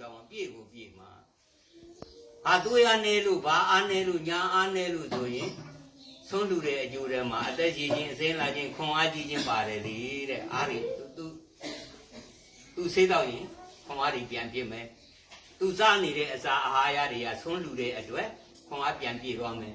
တောင်းပြည့်ကိုပြည့်မှာဟာသွေးအားနေလို့ဘာအားနေလို့ညာအားနေလို့ဆိုရင်ဆုံးလူတဲ့အကျိုးထဲမှာအသက်ရှင်ခြင်းအစင်းလာခြင်းခွန်အားကြီးခြင်းပါတယ်လေတဲ့အားတွေသူသူသူဆေးတော့ရင်ခွန်အားတွေပြန်ပြည့်မယ်သူစားနေတဲ့အစာအာဟာရတွေကဆုံးလူတဲ့အတွက်ခွန်အားပြန်ပြည့်သွားမယ်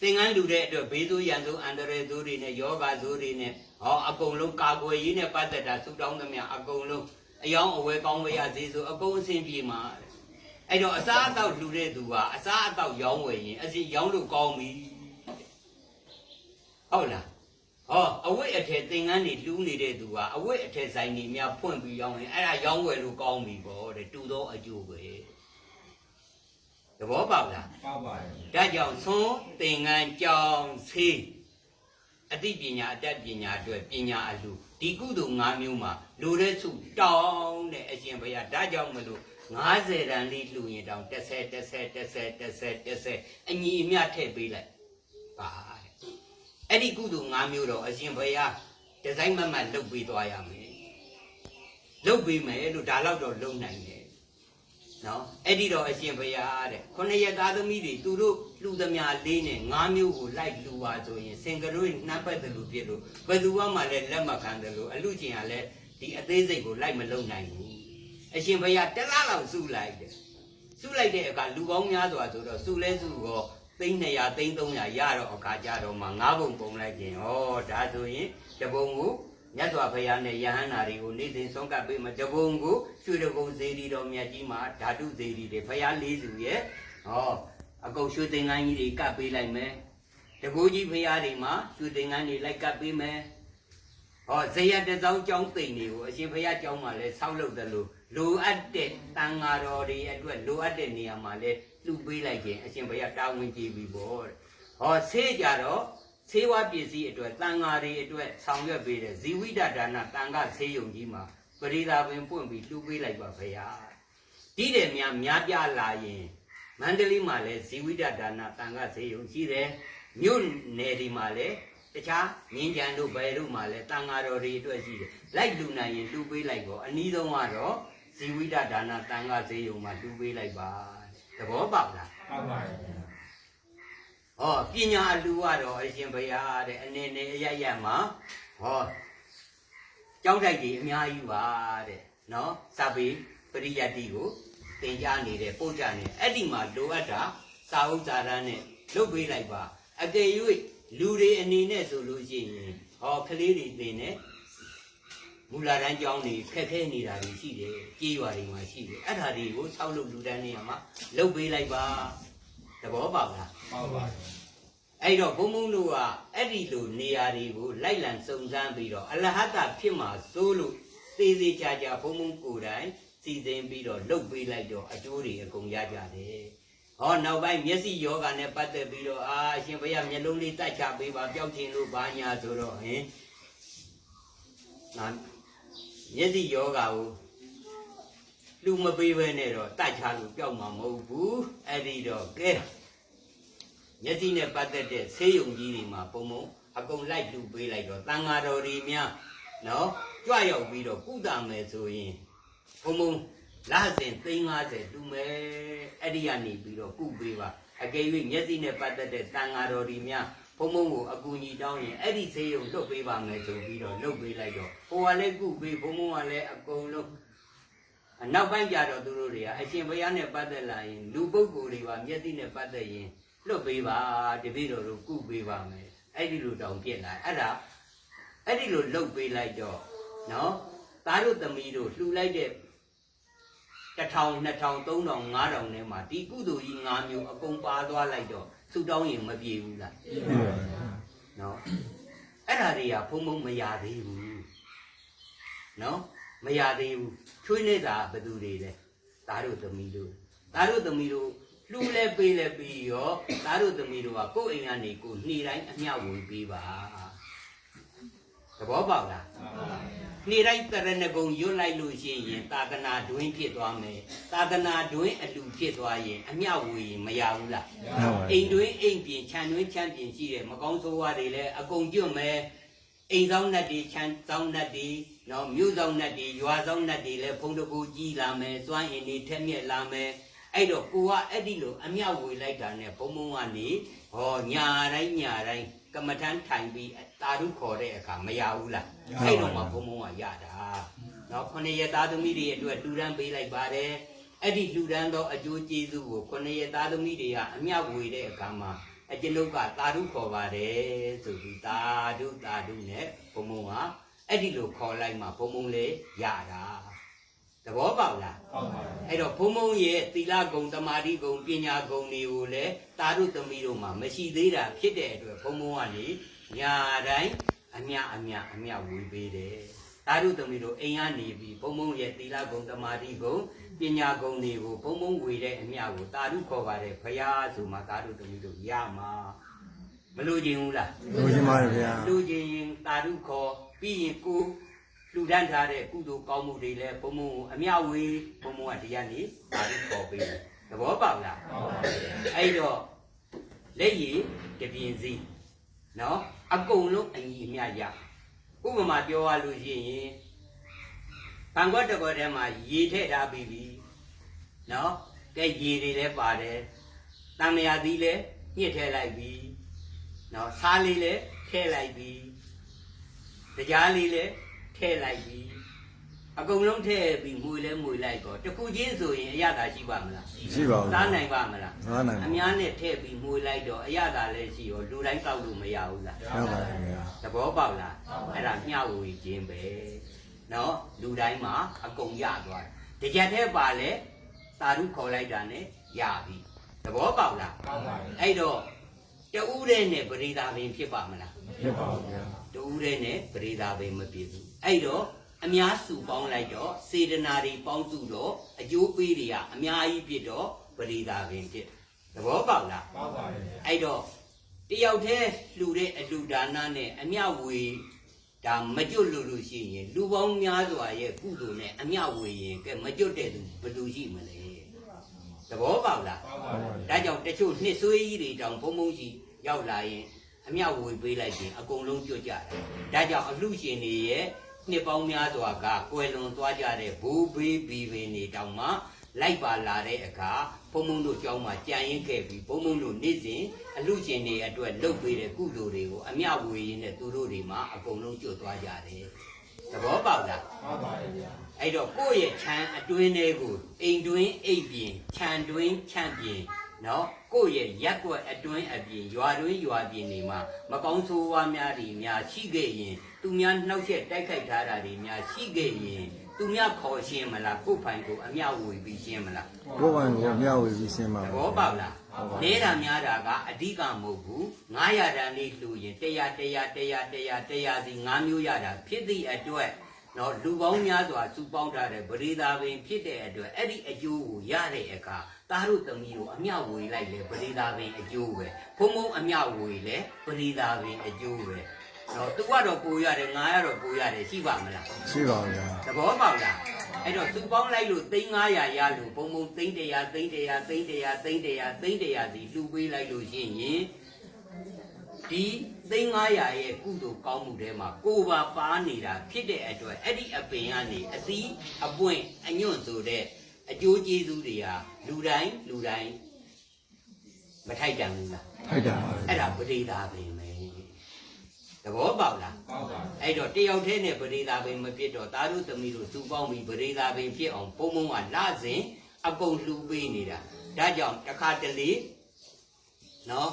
သင်္ကန်းလူတဲ့အတွက်ဘေးဆိုးရန်ဆိုးအန္တရာယ်ဆိုးတွေနဲ့ယောဂဆိုးတွေနဲ့ဟောအကုန်လုံးကာကွယ်ရေးနဲ့ပတ်သက်တာဆုတောင်းသမျှအကုန်လုံး အယောင်းအဝဲကောင်းဝဲရစေဆိုအကုန်အဆင်ပြေမှာတဲ့အဲ့တော့အစားအသောက်လှူတဲ့သူကအစားအသောက်ရောင်းဝယ်ရင်အစီရောင်းလို့ကောင်းပြီဟုတ်လားဟောအဝိတ်အထည်သင်္ကန်းတွေလှူနေတဲ့သူကအဝိတ်အထည်ဆိုင်တွေများဖွင့်ပြီးရောင်းရင်အဲ့ဒါရောင်းဝယ်လို့ကောင်းပြီပေါ့တဲ့တူသောအကျိုးပဲသဘောပေါက်လားပါပါတယ်ဒါကြောင့်သွန်သင်္ကန်းကြောင်းဆေးအသိပညာအတတ်ပညာအတွက်ပညာအလှဒီကုသိုလ်၅မျိုးမှာ လူတဲ့စုတောင်းတဲ့အရှင်ဘုရားဒါကြောင့်မလို့90တန်လေးလှူရင်တောင်30 30 30 30 30အညီအမျှထည့်ပေးလိုက်ပါတဲ့အဲ့ဒီကုသိုလ်၅မျိုးတော့အရှင်ဘုရားဒီဇိုင်းမတ်မတ်လုပ်ပေးသွားရမယ်လုပ်ပေးမယ်လို့ဒါတော့တော့လုပ်နိုင်တယ်နော်အဲ့ဒီတော့အရှင်ဘုရားတဲ့ခொနရက်သားသမီးတွေသူတို့လူသမျှလေးနဲ့ငါးမျိုးကိုလိုက်လူပါဆိုရင်စင်ကရွေးနှပ်ပတ်တယ်လို့ဖြစ်လို့ဘယ်သူမှလည်းလက်မခံတယ်လို့အလူကျင်ကလည်း ဒီအသေးစိတ်ကိုလိုက်မလုံနိုင်ဘူးအရှင်ဘုရားတစ်လားလောက်စုလိုက်တယ်စုလိုက်တဲ့အခါလူပေါင်းများစွာဆိုတော့စုလဲစုတော့သိန်း200သိန်း300ရတော့အခါကြတော့မှငါးပုံပုံလိုက်ခြင်းဩဒါဆိုရင်တပုံကိုမြတ်စွာဘုရားနဲ့ယဟန္တာတွေကိုနေ့စဉ်ဆုံးကပ်ပေးမှတပုံကိုရွှေတကုံဇေဒီတော်မြတ်ကြီးမှာဓာတုဇေဒီတွေဘုရားလေးစုရဲ့ဟောအကုန်ရွှေသင်္ကန်းကြီးတွေကပ်ပေးလိုက်မယ်တကူကြီးဘုရားတွေမှာရွှေသင်္ကန်းတွေလိုက်ကပ်ပေးမယ် ဟောဇေယတစောင်းကျောင်းသိမ့်တွေကိုအရှင်ဘုရားကျောင်းမှာလဲဆောက်လုပ်တယ်လို့လိုအပ်တဲ့တန်ဃာတော်တွေအတွက်လိုအပ်တဲ့နေရာမှာလဲလှူပေးလိုက်ခြင်းအရှင်ဘုရားတာဝန်ကြည့်ပြီးပေါ့တဲ့ဟောဆေးကြတော့ဆေးဝါးပစ္စည်းအတွက်တန်ဃာတွေအတွက်ဆောင်ရွက်ပေးတဲ့ဇီဝိတဒါနတန်ဃာဆေးရုံကြီးမှာပရိသာပင်ပွင့်ပြီးလှူပေးလိုက်ပါဘုရားဒီတဲ့များများပြလာရင်မန္တလေးမှာလဲဇီဝိတဒါနတန်ဃာဆေးရုံရှိတယ်မြို့နယ်ဒီမှာလဲ တခြားငင်းကြံတို့ဘယ်တို့မှာလဲတန်ဃာတော်တွေအတွက်ရှိတယ်လိုက်လူနိုင်ရင်လှူပေးလိုက်တော့အနည်းဆုံးကတော့ဇီဝိတဒါနတန်ဃာဆေးရုံမှာလှူပေးလိုက်ပါသဘောပေါက်လားပါပါတယ်ဟောပညာအလူကတော့အရှင်ဘုရားတဲ့အနေနဲ့အရရမှာဟောကြောင်းတိုက်ကြီးအများကြီးပါတဲ့နော်စာပေပရိယတ်တိကိုသင်ကြားနေတဲ့ပို့ကြနေအဲ့ဒီမှာလိုအပ်တာစာဥစ္စာရမ်းနဲ့လုတ်ပေးလိုက်ပါအကယ်၍ လူတွေအနေနဲ့ဆိုလို့ရှိရင်ဟောကလေးတွေသင်နေမူလာတန်းကျောင်းတွေခက်ခဲနေတာတွေရှိတယ်ကြေးရွာတွေမှာရှိတယ်အဲ့ဒါတွေကိုဆောက်လုပ်လူတန်းနေရာမှာလုတ်ပေးလိုက်ပါသဘောပေါက်လားပါပါတယ်အဲ့တော့ဘုံဘုံတို့ကအဲ့ဒီလိုနေရာတွေကိုလိုက်လံစုံစမ်းပြီးတော့အလဟတဖြစ်မှာစိုးလို့သေးသေးချာချာဘုံဘုံကိုယ်တိုင်စီစဉ်ပြီးတော့လှုပ်ပေးလိုက်တော့အကျိုးတွေအကုန်ရကြတယ်။ ဟောနောက်ပိုင်းမျက်စိယောဂာနဲ့ပတ်သက်ပြီးတော့အာအရှင်ဘုရားမျက်လုံးလေးတိုက်ချပေးပါပျောက်ခြင်းလို့ဘာညာဆိုတော့ဟင်နာမျက်စိယောဂါကိုလူမပေးဘဲနဲ့တော့တိုက်ချလို့ပျောက်မှာမဟုတ်ဘူး။အဲ့ဒီတော့ကဲမျက်စိနဲ့ပတ်သက်တဲ့ဆေးရုံကြီးတွေမှာပုံပုံအကုန်လိုက်လူပေးလိုက်တော့တန်ဃာတော်တွေများနော်ကြွရောက်ပြီးတော့ကုသမယ်ဆိုရင်ပုံပုံ လာစဉ်350လူမယ်အဲ့ဒီကနေပြီးတော့ကုပေးပါအကယ်၍မျက်စိနဲ့ပတ်သက်တဲ့တန်ဃာတော်တွေများဘုံဘုံကိုအကူညီတောင်းရင်အဲ့ဒီဆေးရုံလွတ်ပေးပါမယ်ဆိုပြီးတော့လွတ်ပေးလိုက်တော့ဟိုကလည်းကုပေးဘုံဘုံကလည်းအကုန်လုံးအနောက်ပိုင်းကြတော့သူတို့တွေကအရှင်ဘုရားနဲ့ပတ်သက်လာရင်လူပုဂ္ဂိုလ်တွေပါမျက်စိနဲ့ပတ်သက်ရင်လွတ်ပေးပါတပည့်တော်တို့ကုပေးပါမယ်အဲ့ဒီလိုတောင်ပြက်လာအဲ့ဒါအဲ့ဒီလိုလှုပ်ပေးလိုက်တော့နော်သားတို့သမီးတို့လှူလိုက်တဲ့ 1000 2000 3000 5000နဲ့မှာဒီကုသိုလ်ကြီး၅မျိုးအကုန်ပါသွားလိုက်တော့ဆူတောင်းရင်မပြေဘူးလားပြည့်ပါပါတယ်နော်အဲ့ဒါတွေကဘုံဘုံမရသေးဘူးနော်မရသေးဘူးချွေးနေတာဘယ်သူတွေလဲသားတို့သမီးတို့သားတို့သမီးတို့လှူလဲပေးလဲပြီးရောသားတို့သမီးတို့ကကိုယ့်အိမ်ကနေကိုယ်နှီးတိုင်းအမျှဝေပေးပါသဘောပေါက်လားပါပါတယ် နှီးတိုင်းတရဏဂုံရွတ်လိုက်လို့ရှိရင်သာသနာတွင်းဖြစ်သွားမယ်သာသနာတွင်းအလူဖြစ်သွားရင်အမျှဝေရင်မရဘူးလားရပါအိမ်တွင်းအိမ်ပြင်ခြံတွင်းခြံပြင်ရှိတယ်မကောင်းဆိုးဝါးတွေလည်းအကုန်ကျွတ်မယ်အိမ်ဆောင်နှက်တွေချမ်းဆောင်နှက်တွေနော်မြို့ဆောင်နှက်တွေရွာဆောင်နှက်တွေလည်းဖုံးတကူကြီးလာမယ်စွမ်းအင်တွေထက်မြက်လာမယ် အဲ့တော့ကိုကအဲ့ဒီလိုအမြောက်ဝေလိုက်တာနဲ့ဘုံဘုံကနေဟောညာတိုင်းညာတိုင်းကမ္မထမ်းထိုင်ပြီးတာရုခေါ်တဲ့အခါမရဘူးလားအဲ့တော့မှဘုံဘုံကရတာနော်ခொနစ်ရသားသမီးတွေအတွက်တူတန်းပေးလိုက်ပါတယ်အဲ့ဒီလူတန်းသောအကျိုးကျေးဇူးကိုခொနစ်ရသားသမီးတွေကအမြောက်ဝေတဲ့အခါမှာအကျွန်ုပ်ကတာဓုခေါ်ပါတယ်ဆိုပြီးတာဓုတာဓုနဲ့ဘုံဘုံကအဲ့ဒီလိုခေါ်လိုက်မှဘုံဘုံလေးရတာ သဘောပေါက်လားဟုတ်ပါဘူးအဲ့တော့ဘုံဘုံရဲ့သီလဂုံတမာတိဂုံပညာဂုံတွေကိုလည်းတာဓုသမီးတို့မှာမရှိသေးတာဖြစ်တဲ့အတွက်ဘုံဘုံကနေညာတိုင်းအမြအမြအမြဝေပေးတယ်တာဓုသမီးတို့အိမ်ကနေပြီးဘုံဘုံရဲ့သီလဂုံတမာတိဂုံပညာဂုံတွေကိုဘုံဘုံဝေတဲ့အမြကိုတာဓုခေါ်ပါတယ်ဖရာဆိုမှတာဓုသမီးတို့ရမှာမလို့ခြင်းဘူးလားလိုချင်ပါတယ်ဗျာလူချင်းရင်တာဓုခေါ်ပြီးရင်ကို လူတန်းထားတဲ့ကုသိုလ်ကောင်းမှုတွေလည်းဘုံဘုံကိုအမြဝေဘုံဘုံကဒီကနေ့တာဓုခေါ်ပေးတယ်သဘောပေါက်လားဟုတ်ပါဘူးအဲ့တော့လက်ရည်တပြင်းစီနော်အကုန်လုံးအညီအမျှရဥပမာပြောရလို့ရှိရင်ဘန်ကွက်တစ်ခွက်ထဲမှာရေထည့်ထားပြီးပြီနော်ကဲရေတွေလည်းပါတယ်တံမြာသီးလည်းညှစ်ထည့်လိုက်ပြီနော်ဆားလေးလည်းထည့်လိုက်ပြီတရားလေးလည်း ထည့်လိုက်ပြီအကုန်လုံးထည့်ပြီးမွေလဲမွေလိုက်တော့တစ်ခုချင်းဆိုရင်အရသာရှိပါမလားရှိပါဦးစားနိုင်ပါမလားစားနိုင်ပါအများနဲ့ထည့်ပြီးမွေလိုက်တော့အရသာလည်းရှိရောလူတိုင်းတောက်လို့မရဘူးလားဟုတ်ပါတယ်ဗျာသဘောပေါက်လားအဲ့ဒါမျှဝေခြင်းပဲနော်လူတိုင်းမှာအကုန်ရသွားတယ်တကြက်သေးပါလေသာဓုခေါ်လိုက်တာနဲ့ရပြီသဘောပေါက်လားဟုတ်ပါဘူးအဲ့တော့တူးတဲ့နဲ့ပရိသာပင်ဖြစ်ပါမလားဖြစ်ပါဦးဗျာတူးတဲ့နဲ့ပရိသာပင်မဖြစ်ဘူး အဲ့တော့အများစုပေါင်းလိုက်တော့စေတနာတွေပေါင်းစုတော့အကျိုးပေးတွေကအများကြီးဖြစ်တော့ပရိသာပင်ဖြစ်သဘောပေါက်လားဟုတ်ပါဘူးအဲ့တော့တယောက်တည်းလှူတဲ့အလှူဒါနနဲ့အမျှဝေဒါမကျွတ်လို့လို့ရှိရင်လူပေါင်းများစွာရဲ့ကုသိုလ်နဲ့အမျှဝေရင်ကဲမကျွတ်တဲ့သူဘယ်သူရှိမလဲသဘောပေါက်လားဟုတ်ပါဘူးဒါကြောင့်တချို့နှစ်ဆွေးကြီးတွေတောင်ဘုံဘုံကြီးရောက်လာရင်အမျှဝေပေးလိုက်ရင်အကုန်လုံးကျွတ်ကြတယ်ဒါကြောင့်အလှရှင်တွေရဲ့ နှစ်ပေါင်းများစွာကကွယ်လွန်သွားကြတဲ့ဘူဘေးဘီပင်တွေတောင်မှလိုက်ပါလာတဲ့အခါဘုံဘုံတို့ကြောင်းမှာကြံရင်ခဲ့ပြီးဘုံဘုံတို့နေ့စဉ်အလှရှင်တွေအတွက်လုပ်ပေးတဲ့ကုသိုလ်တွေကိုအမျှဝေရင်းနဲ့သူတို့တွေမှာအကုန်လုံးကျွတ်သွားကြတယ်သဘောပေါက်လားဟုတ်ပါဘူးအဲ့တော့ကိုယ့်ရဲ့ခြံအတွင်းလေးကိုအိမ်တွင်းအိပ်ပြင်ခြံတွင်းခြံပြင် နော်ကိုယ့်ရဲ့ရက်ွက်အတွင်းအပြင်ရွာတွင်းရွာပြင်တွေမှာမကောင်းဆိုးဝါးများတွေများရှိခဲ့ရင် သူများနှောက်ရက်တိုက်ခိုက်ထားတာတွေများရှိခဲ့ရင်သူများခေါ်ရှင်းမလားကိုယ့်ဖိုင်ကိုအမျှဝေပြီးရှင်းမလားကိုယ်ပိုင်ကိုမျှဝေပြီးရှင်းပါသပါဘောပေါက်လားနေတာများတာကအဓိကမဟုတ်ဘူး900တန်းလေးလှူရင်100 100 100 100 100စီ9မျိုးရတာဖြစ်သည့်အတွက် နော်လူပေါင်းများစွာစုပေါင်းထားတဲ့ဗရေသာပင်ဖြစ်တဲ့အတွက်အဲ့ဒီအကျိုးကိုရတဲ့အခါသားတို့သမီးတို့အမျှဝေလိုက်လေဗရေသာပင်အကျိုးပဲဘုံဘုံအမျှဝေလေဗရေသာပင်အကျိုးပဲနော်သူကတော့ပိုရတယ်ငါကတော့ပိုရတယ်ရှိပါမလားရှိပါဦးဗျာသဘောပေါက်လားအဲ့တော့သူပေါင်းလိုက်လို့သိန်း900ရလို့ဘုံဘုံသိန်း100သိန်း100သိန်း100သိန်း100သိန်း100စီလှူပေးလိုက်လို့ရှိရင်ဒီ သိန်း900ရဲ့ကုသိုလ်ကောင်းမှုထဲမှာကိုယ်ပါပါနေတာဖြစ်တဲ့အတွက်အဲ့ဒီအပင်ကနေအသီးအပွင့်အညွန့်ဆိုတဲ့အကျိုးကျေးဇူးတွေဟာလူတိုင်းလူတိုင်းမထိုက်တန်ဘူးလားထိုက်တာပါအဲ့ဒါပရိဒါပင်ပဲသဘောပေါက်လားဟုတ်ပါဘူးအဲ့တော့တယောက်တည်းနဲ့ပရိသာပင်မဖြစ်တော့သားတို့သမီးတို့စုပေါင်းပြီးပရိသာပင်ဖြစ်အောင်ဘုံဘုံကလာစဉ်အကုန်လှူပေးနေတာဒါကြောင့်တစ်ခါတလေနော်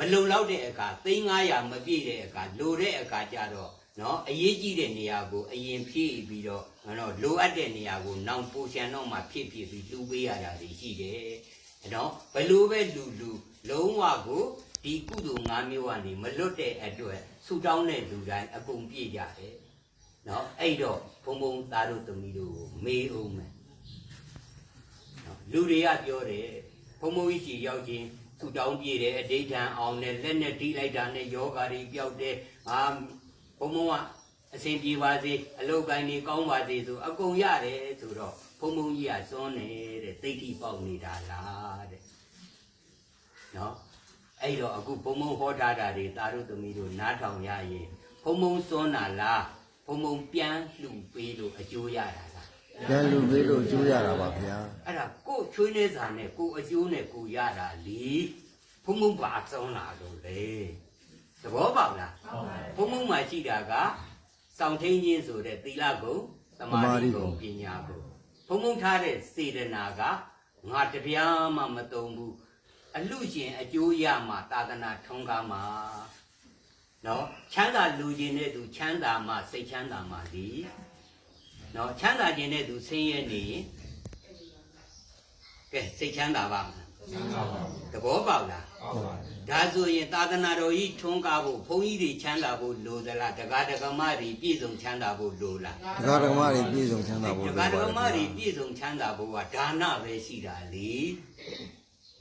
မလုံလောက်တဲ့အခါသိန်း900မပြည့်တဲ့အခါလိုတဲ့အခါကျတော့နော်အရေးကြီးတဲ့နေရာကိုအရင်ဖြည့်ပြီးတော့နော်လိုအပ်တဲ့နေရာကိုနောင်ပိုရှန်တော့မှဖြည့်ဖြည့်ပြီးလှူပေးရတာတွေရှိတယ်အဲ့တော့ဘလို့ပဲလူလူလုံးဝကိုဒီကုသိုလ်၅မျိုးကနေမလွတ်တဲ့အတွက်ဆူတောင်းတဲ့လူတိုင်းအကုန်ပြည့်ကြတယ်နော်အဲ့တော့ဘုံဘုံသားတို့သမီးတို့ကိုမေးအောင်မယ်နော်လူတွေကပြောတယ်ဘုံဘုံကြီးကြီးရောက်ချင်း ဆူတောင်းပြည့်တယ်အဋိဌံအောင်နဲ့လက်နဲ့တီးလိုက်တာနဲ့ယောဂါတွေပျောက်တယ်အာဘုံဘုံကအစဉ်ပြေပါစေအလုတ်ကိုင်းတွေကောင်းပါစေဆိုအကုန်ရတယ်ဆိုတော့ဘုံဘုံကြီးကစွန်းနေတဲ့သိတိပေါက်နေတာလားတဲ့နော်အဲ့တော့အခုဘုံဘုံဟောထားတာတွေသားတို့သမီးတို့နားထောင်ရရင်ဘုံဘုံစွန်းတာလားဘုံဘုံပြန်လှူပေးလို့အကျိုးရတာလား ပြန်လူပေးလို့ကျိုးရတာပါဗျာအဲ့ဒါကိုယ်ချွေးနေစာနဲ့ကိုယ်အကျိုးနဲ့ကိုယ်ရတာလေဘုံဘုံပါဆုံးလာလို့လေသဘောပေါက်လားဘုံဘုံမှာရှိတာကစောင့်ထိန်ခြင်းဆိုတဲ့သီလကုံသမာဓိကုံပညာကုံဘုံဘုံထားတဲ့စေတနာကငါတပြားမှမတုံဘူးအလူရှင်အကျိုးရမှာသာသနာထုံးကားမှာနော်ချမ်းသာလူခြင်းတဲ့သူချမ်းသာမှစိတ်ချမ်းသာမှဒီ နော်ချမ်းသာခြင်းတဲ့သူဆင်းရဲနေရင်ကဲစိတ်ချမ်းသာပါမလားသဘောပေါက်လားဟုတ်ပါဒါဆိုရင်သာသနာတော်ကြီးထွန်းကားဖို့ဘုန်းကြီးတွေချမ်းသာဖို့လိုသလားတက္ကະတက္ကမတွေပြည့်စုံချမ်းသာဖို့လိုလားဒကာဒကမတွေပြည့်စုံချမ်းသာဖို့တလိုက္ကပါະတတယ်က္ကမတွေပြည့်စုံချမ်းသာဖို့ကဒါနပဲရှိတာလေ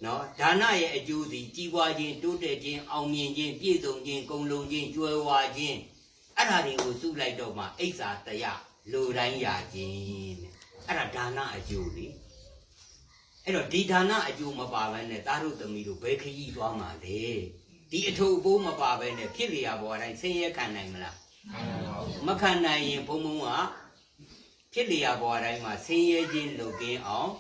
နော်ဒါနရဲ့အကျိုးသည်ကြီးပွားခြင်းတိုးတက်ခြင်းအောင်မြင်ခြင်းပြည့်စုံခြင်းဂုဏ်လုံးခြင်းကျွယ်ဝခြင်းအဲ့ဒါတွေကိုစုလိုက်တော့မှအိဆာတယ လူတိုင်းရခြင်းတဲ့အဲ့ဒါဒါနအကျိုးလေအဲ့တော့ဒီဌာနအကျိုးမပါဘဲနဲ့သားတို့သမီးတို့ဘယ်ခရီးသွားမှာလဲဒီအထုပ်အပိုးမပါဘဲနဲ့ဖြစ်လျာပေါ်တိုင်းဆင်းရဲခံနိုင်မလားမခံနိုင်ရင်ဘုံဘုံကဖြစ်လျာပေါ်တိုင်းမှာဆင်းရဲခြင်းလုပ်ကင်းအောင်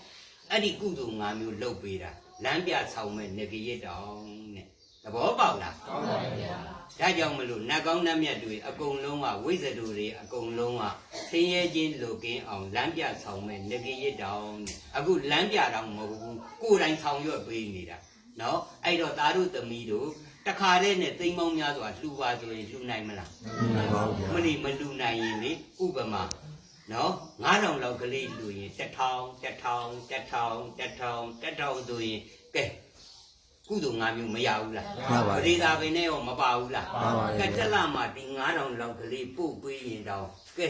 အဲ့ဒီကုသိုလ်၅မျိုးလုပ်ပေးတာလမ်းပြဆောင်မဲ့နေကြရတောင်တဲ့သဘောပေါက်လား ဒါကြောင့်မလို့နတ်ကောင်းနတ်မြတ်တွေအကုန်လုံးကဝိဇ္ဇတူတွေအကုန်လုံးကဆင်းရဲခြင်းလုပ်ကင်းအောင်လမ်းပြဆောင်မဲ့နေကြရတောင်တဲ့အခုလမ်းပြတော့မဟုတ်ဘူးကိုယ်တိုင်ဆောင်ရွက်ပေးနေတာနော်အဲ့တော့သားတို့သမီးတို့တခါတည်းနဲ့သိမ်းပေါင်းများစွာလှူပါဆိုရင်လှူနိုင်မလားမှန်ပါဗျာမလီမလူနိုင်ရင်လေဥပမာနော်9000လောက်ကလေးလူရင်1000 1000 1000 1000 1000ဆိုရင်ကဲ ကုသိုလ်၅မျိုးမရဘူးလားမှန်ပါပတရိယ်သာပင်နဲ့ရောမပါဘူးလားမှန်ပါကဲတယ်တက်လာမှဒီ9000လောက်ကလေးပို့ပေးရင်တော့ကဲ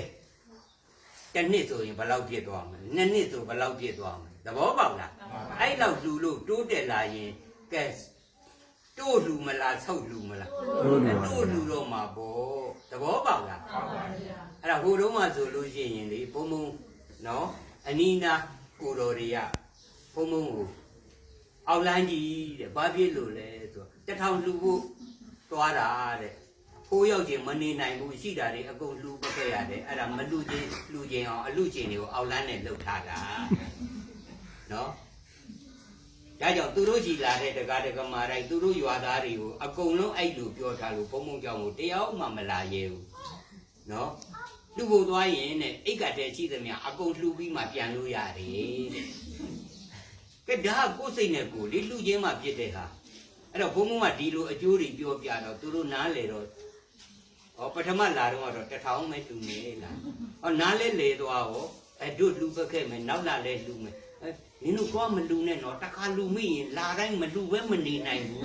တစ်နှစ်ဆိုရင်ဘယ်လောက်ပြည့်သွားမလဲနှစ်နှစ်ဆိုဘယ်လောက်ပြည့်သွားမလဲသဘောပေါက်လားအဲ့လောက်လူလို့တိုးတက်လာရင်ကဲတိုးလူမလားဆုတ်လူမလားတို့လူပါတို့လူတော့မှာပေါ့သဘောပေါက်လားအဲ့ဒါဟိုတုန်းကဆိုလို့ရှိရင်လေဘုံဘုံနော်အနီးနားကိုတော်တွေကဘုံဘုံကို အောက်လန်းကြီးတဲ့ဘာဖြစ်လို့လဲဆိုတော့တထောင်လူဖို့သွားတာတဲ့ကိုရောက်ချင်းမနေနိုင်ဘူးရှိတာတွေအကုန်လူပခဲ့ရတယ်အဲ့ဒါမလူချင်းလူချင်းအောင်အလူချင်းတွေကိုအောက်လန်းနဲ့လှုပ်ထားတာနော်ဒါကြောင့်သူတို့ကြည်လာတဲ့တက္ကະတက္ကမာတိုင်းသူတို့ရွာသားတွေကိုအကုန်လုံးအဲ့လိုပြောထားလို့ဘုံဘုံကြောင့်ကိုတယောက်မှမလာရဲဘူးနော်လူဖို့သွားရင်တဲ့အိတ်ကတဲ့ရှိသမျှအကုန်လှူပြီးမှပြန်လို့ရတယ်တဲ့ ကဲဒါကကိုယ်စိတ်နဲ့ကိုယ်လေလှူချင်းမှဖြစ်တဲ့ဟာအဲ့တော့ဘုံဘုံကဒီလိုအကျိုးတွေပြောပြတော့သူတို့နားလေတော့ဟောပထမလာတော့တော့တထောင်မဲ့လှူနေလားဟောနားလဲလေသွားဟောအဲ့တို့လှူပက်ခဲ့မယ်နောက်လာလဲလှူမယ်အဲနင်တို့သွားမလှူနဲ့တော့တခါလှူမိရင်လာတိုင်းမလှူပဲမနေနိုင်ဘူး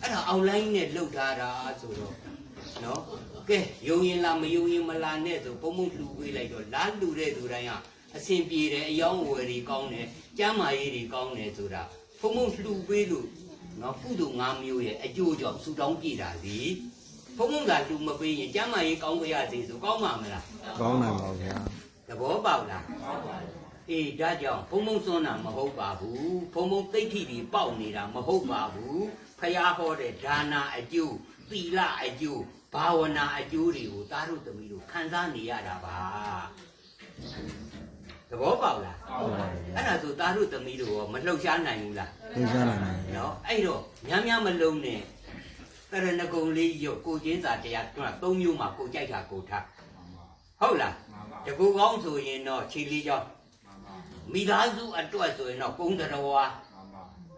အဲ့ဒါအောက်လိုင်းနဲ့လှုပ်ထားတာဆိုတော့နော်ကဲယုံရင်လားမယုံရင်မလားနဲ့ဆိုပုံမှုလှူပေးလိုက်တော့လာလှူတဲ့သူတိုင်းက အဆင်ပြေတယ်အယောင်းဝယ်တွေကောင်းတယ်ကျမ်းမာရေးတွေကောင်းတယ်ဆိုတာပုံမှုလှူပေးလို့နော်ကုသိုလ်၅မျိုးရဲ့အကျိုးကြောင့်ဆူတောင်းပြတာလေပုံမှုကလှူမပေးရင်ကျမ်းမာရေးကောင်းကြရစေဆိုကောင်းမှာမလားကောင်းနိုင်ပါဗျာသဘောပေါက်လားအေးဒါကြောင့်ဘုံဘုံစွန်းတာမဟုတ်ပါဘူးဘုံဘုံသိဋ္ဌိတွေပေါက်နေတာမဟုတ်ပါဘူးဖះဟောတဲ့ဒါနာအကျိုးသီလအကျိုးဘာဝနာအကျိုးတွေကိုသားတို့သမီးတို့ခံစားနေရတာပါ သဘောပေါက်လားဟုတ်ပါဗျာအဲ့ဒါဆိုသားတို့သမီးတို့ရောမလှုပ်ရှားနိုင်ဘူးလားသိချနိုင်ပါဗျာနော်အဲ့တော့များများမလုံးနဲ့တရဏဂုံလေးရော့ကိုချင်းစာတရားတွန်းသုံးမျိုးမှာကိုကြိုက်တာကိုထားဟုတ်လားတကူကောင်းဆိုရင်တော့ခြေလေးကြောင်းမိသားစုအတွက်ဆိုရင်တော့ကုန်းတော်ဝါ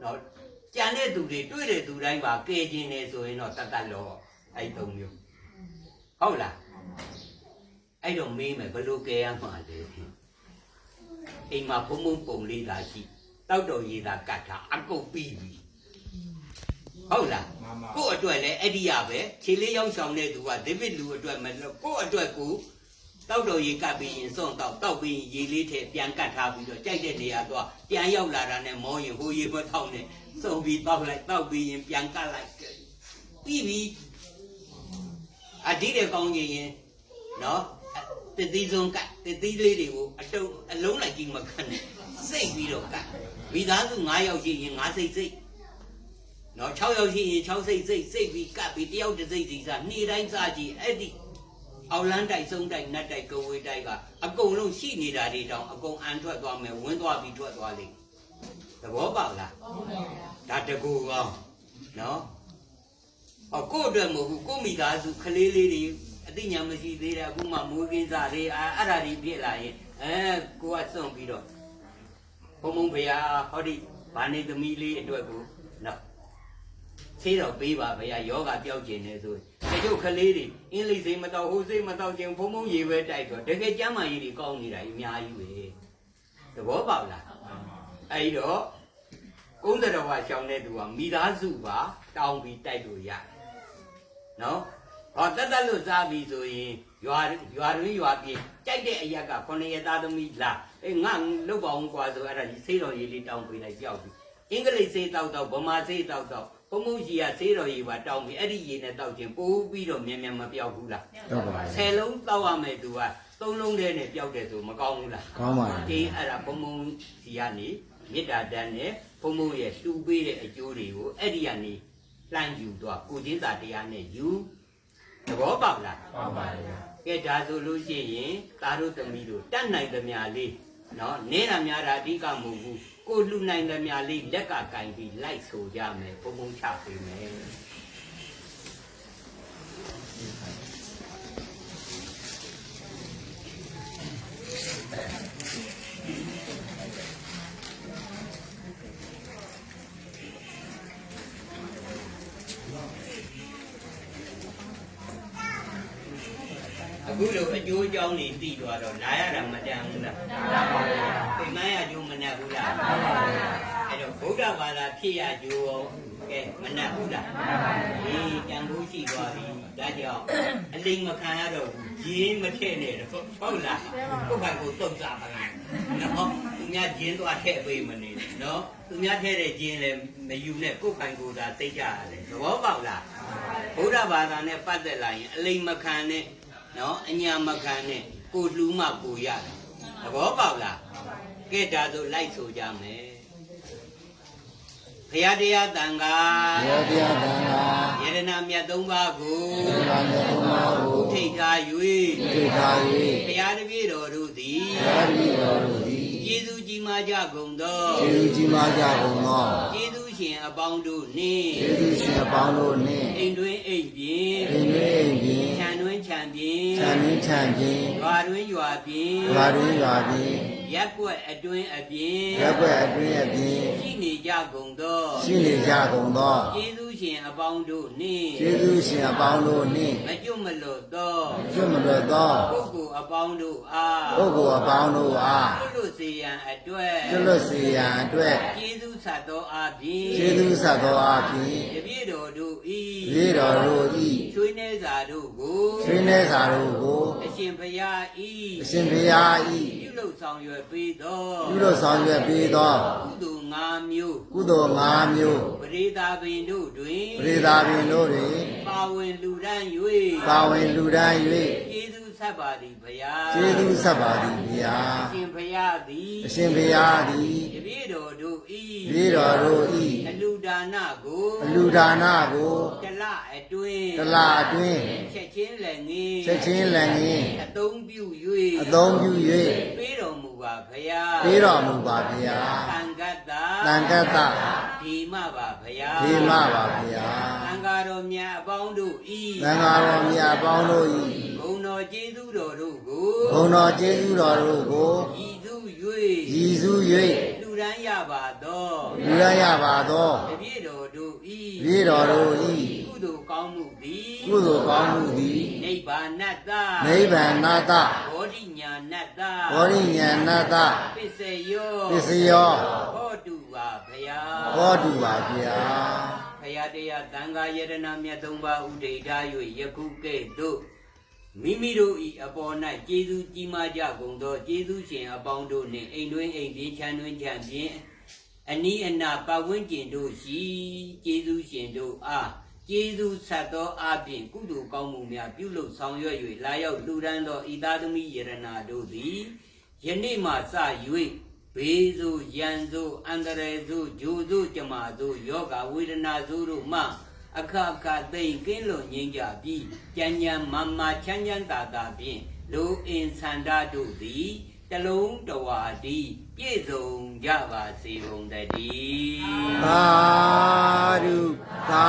တော့ကြံတဲ့သူတွေတွေ့တဲ့သူတိုင်းပါကဲခြင်းနေဆိုရင်တော့တတ်တတ်လောအဲ့သုံးမျိုးဟုတ်လားအဲ့တော့မေးမယ်ဘယ်လိုကဲရမှာလဲ အိမ်မှာဘုံဘုံပုံလေးသာရှိတောက်တော်ရည်သာကတ်တာအကုတ်ပြီးပြီဟုတ်လားကို့အတွက်လည်းအဲ့ဒီရပဲခြေလေးရောက်ဆောင်တဲ့သူကဒေးဗစ်လူအတွက်မလို့ကို့အတွက်ကိုတောက်တော်ရေကပ်ပြီးရင်စွန့်တောက်တောက်ပြီးရင်ရေလေးထဲပြန်ကတ်ထားပြီးတော့ကြိုက်တဲ့နေရာသွားပြန်ရောက်လာတာနဲ့မောရင်ဟိုရေဘက်ထောင်းနဲ့စုံပြီးတောက်လိုက်တောက်ပြီးရင်ပြန်ကတ်လိုက်ပြီးပြီအဒီတဲ့ကောင်းကြီးရင်နော် တတိစုံကတ်တတိလေးတွေကိုအတုံးအလုံးလိုက်ကြီးမခံနဲ့စိတ်ပြီးတော့ကတ်မိသားစု9ယောက်ရှိရင်9စိတ်စိတ်နော်6ယောက်ရှိရင်6စိတ်စိတ်စိတ်ပြီးကပ်ပြီးတယောက်တစ်စိတ်စီစားနေ့တိုင်းစားကြည့်အဲ့ဒီအောက်လန်းတိုက်စုံတိုက်နတ်တိုက်ကဝေးတိုက်ကအကုန်လုံးရှိနေတာတွေတောင်အကုန်အန်ထွက်သွားမယ်ဝင်းသွားပြီးထွက်သွားလိမ့်သဘောပေါက်လားဒါတကူကောင်းနော်ဟောကို့အတွက်မဟုတ်ဘူးကို့မိသားစုကလေးလေးတွေအ သိဉာဏ်မရှိသေးတဲ့အခုမှမွေးကင်းစားတွေအဲ့အဲ့ဒါတွေပြစ်လာရင်အဲကိုကစွန့်ပြီးတော့ဘုံဘုံဘုရားဟောဒီဗာနေသမီးလေးအတွက်ကိုနော်ဆေးတော့ပေးပါဗျာယောဂပျောက်ကျင်နေဆိုတချို့ကလေးတွေအင်းလိစိတ်မတော့ဟိုစိတ်မတော့ကျင်ဘုံဘုံရေပဲတိုက်တော့တကယ်ကျမ်းမာရေးတွေကောင်းနေတာအများကြီးပဲသဘောပေါက်လားအဲ့တော့ကုန်းတော်ဝါရှောင်းတဲ့သူကမိသားစုပါတောင်းပြီးတိုက်လို့ရတယ်နော် ဟောတက်တက်လို့စားပြီဆိုရင်ရွာရွာတွင်းရွာပြေကြိုက်တဲ့အရက်ကခொနရသားသမီးလာအေးငါလုတ်ပါအောင်ကွာဆိုအဲ့ဒါကြီးဆေးတော်ရေးလေးတောင်းပေးလိုက်ကြောက်ပြီအင်္ဂလိပ်ဆေးတောက်တော့ဗမာဆေးတောက်တော့ဘုံဘုံကြီးကဆေးတော်ရေးပါတောင်းပြီးအဲ့ဒီရေနဲ့တောက်ခြင်းပိုးပြီးတော့မြန်မြန်မပြောက်ဘူးလားတော့ပါဆယ်လုံးတောက်ရမယ်သူကသုံးလုံးတည်းနဲ့ပြောက်တယ်ဆိုမကောင်းဘူးလားကောင်းပါအေးအဲ့ဒါဘုံဘုံစီကနေမေတ္တာတန်းနဲ့ဘုံဘုံရဲ့တူပေးတဲ့အကျိုးတွေကိုအဲ့ဒီကနေလှမ်းယူတော့ကိုချင်းစာတရားနဲ့ယူ သဘောပေါက်လားပါပါဗျာကဲဒါဆိုလို့ရှိရင်သားတို့သမီးတို့တတ်နိုင်သမျှလေးနော်နေတာများတာအဓိကမဟုတ်ဘူးကိုလှူနိုင်သမျှလေးလက်ကကင်ပြီးလိုက်ဆိုကြမယ်ဘုံဘုံချပေးမယ် လိုအကျိုးအကြောင်းတွေသိသွားတော့လာရတာမတန်ဘူးလားတန်ပါဗျာပြမရကျိုးမနှက်ဘူးလားတန်ပါဗျာအဲ့တော့ဗုဒ္ဓဘာသာဖြစ်ရကျိုးရောကဲမနှက်ဘူးလားတန်ပါဗျာဒီတန်ဖို့ရှိသွားပြီဒါကြောင့်အလိမ်မခံရတော့ဘူးရင်းမထည့်နဲ့တော့ဟုတ်လားကိုယ့်ဘက်ကိုတုတ်စားပါလားနော်သူများဂျင်းသွားထည့်ပေးမနေနဲ့နော်သူများထည့်တဲ့ဂျင်းလည်းမယူနဲ့ကိုယ့်ဘက်ကိုသာသိကြရတယ်သဘောပေါက်လားဗုဒ္ဓဘာသာနဲ့ပတ်သက်လာရင်အလိမ်မခံနဲ့ နော်အညာမခံနဲ့ကိုလှူမှကိုရတယ်သဘောပေါက်လားကဲဒါဆိုလိုက်ဆိုကြမယ်ဘုရားတရားတန်ခါရောတရားတန်ခါယရနာမြတ်သုံးပါးကိုသံဃာမြတ်မာဟုထိတ်ထားထိထား၍၍ဘုရားတပည့်တော်တို့သည်ဘုရားတိတော်တို့သည်ကျေးဇူးကြီးမားကြကုန်သောကျေးဇူးကြီးမားကြကုန်သောကျေးဇူး ရှင်အပေါင်းတို့နှင့်ကျေးဇူးရှင်အပေါင်းတို့နှင့်အိမ်တွင်အိမ်ပြင်အင်း၍အင်းဖြင့်ခြံတွင်ခြံပြင်ခြံနှင်းခြံဖြင့်ရွာတွင်ရွာပြင်ရွာတွင်ရွာဖြင့်ရက်ကွက်အတွင်းအပြင်ရက်ွက်အတွင်းအပြင်ရှိနေကြကုန်သောရှိနေကြကုန်သောကျေးဇူး ရှင်အပေါင်းတို့နှင့်ကျေးဇူးရှင်အပေါင်းတို့နှင့်မကျွတ်မလွတ်သောကျွတ်မလွတ်သောပုဂ္ဂိုလ်အပေါင်းတို့အားပုဂ္ဂိုလ်အပေါင်းတို့အားကျွတ်လွတ်စေရန်အတွက်ကျွတ်လွတ်စေရန်အတွက်ကျေးဇူးဆတ်သောအပြင်ကျေးဇူးဆက်သောအပြင်တပည့်တော်တို့ဤရေတော်တို့ဤချွေးနေစာတို့ကိုဆွေးနေစာတို့ကိုအရှင်ဘုရားဤအရှင်ဘုရားဤပြုလုပ်ဆောင်ရွယ်ပေးသောပြုလို့ဆောင်ရွက်ပေးသောကုသိုလ်၅မျိုးကုသိုလ်၅မျိုးပရိသာပင်တို့တွင်ပရိသာပင်တို့တွင်ပါဝင်လူရန်ပါဝင်လူတန်း၍၍ကျေးဇူး ဆက်ပါသည်ဘုရားကျေးဇူးဆက်ပါသည်ဘုရားအရှင်ဘုရားသည်အရှင်ဘုရားသည်တပည့်တော်တို့ဤရေတော်တို့ဤအလူဒါနကိုအလူဒါနကိုတလအတွင်းတလအတွင်းချက်ချင်းလည်းငင်းချက်ချင်းလည်းငင်းအသုံးပြုအသုံးပြု၍၍ပေးတော်မူပါဘုရားပေးတော်မူပါဘုရားသံဃတ္တာတန်ခတ်တဒီမပါဘုရားဒီမပါဘုရားသံဃာတော်မြတ်အပေါင်းတို့ဤသံဃာတော်မြတ်ပေါင်းတို့ဤဘုံ တော်ကျေးဇူးတော်တို့ကိုဘုံတော်ကျေးဇူးတော်တို့ကိုဤသူရည်စူး၍၍လူရန်ရပါသောလူရရပါသောတပည့်တော်တို့ဤပြေတော်တို့ဤကုသိုလ်ကောင်းမှုသည်ကုသိုလ်ကောင်းမှုသည်နိဗ္ဗာနတ္တနိဗ္ဗာန်နာတဘောဓိညာနတ္တဘောရိညာဏတပစ္စယောပစ္စယောဟောတုပါဘုရားဟောတုပါဗျာဘုရားတရားသံဃာယရဏမြတ်သုံးပါးဥဒိဋ္ဌာ၍ယခုကဲ့သို့ မိမိတို့ဤအပေါ်၌ကျေးဇူးကြီးမားကြကုန်သောကျေးဇူးရှင်အပေါင်းတို့နှင့်အိမ်တွင်အိမ်ပြင်ခြံတွင်ခြံပြင်အနီးအနားပတ်ဝန်းကျင်တို့ရှိကျေးဇူးရှင်တို့အားကျေးဇူးဆက်သောအပြင်ကုသိုလ်ကောင်းမှုများပြုလုပ်ဆောင်ရွက်၍လာရောက်လှူဒန်းသောဤသားသမီးယရဏတို့သည်ယနေ့မှစ၍ဘဘေးစုရန်စုအန္တရာယ်စုဂျိုစုကြမာစုယောဂဝေဒနာစုတို့မှ အခအခသိမ့်ကင်းလွန်ငင်းကြပြီးကြံ့ကြံ့မမချမ်းချမ်းသာသာဖြင့်လူအင်ဆန္ဒတို့သည်တလုံးတဝါဒီပြည့်စုံကြပါစေကုန်တည်းသာဓုသာ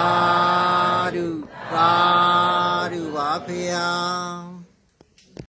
ဓုသာဓုပါဖေယံ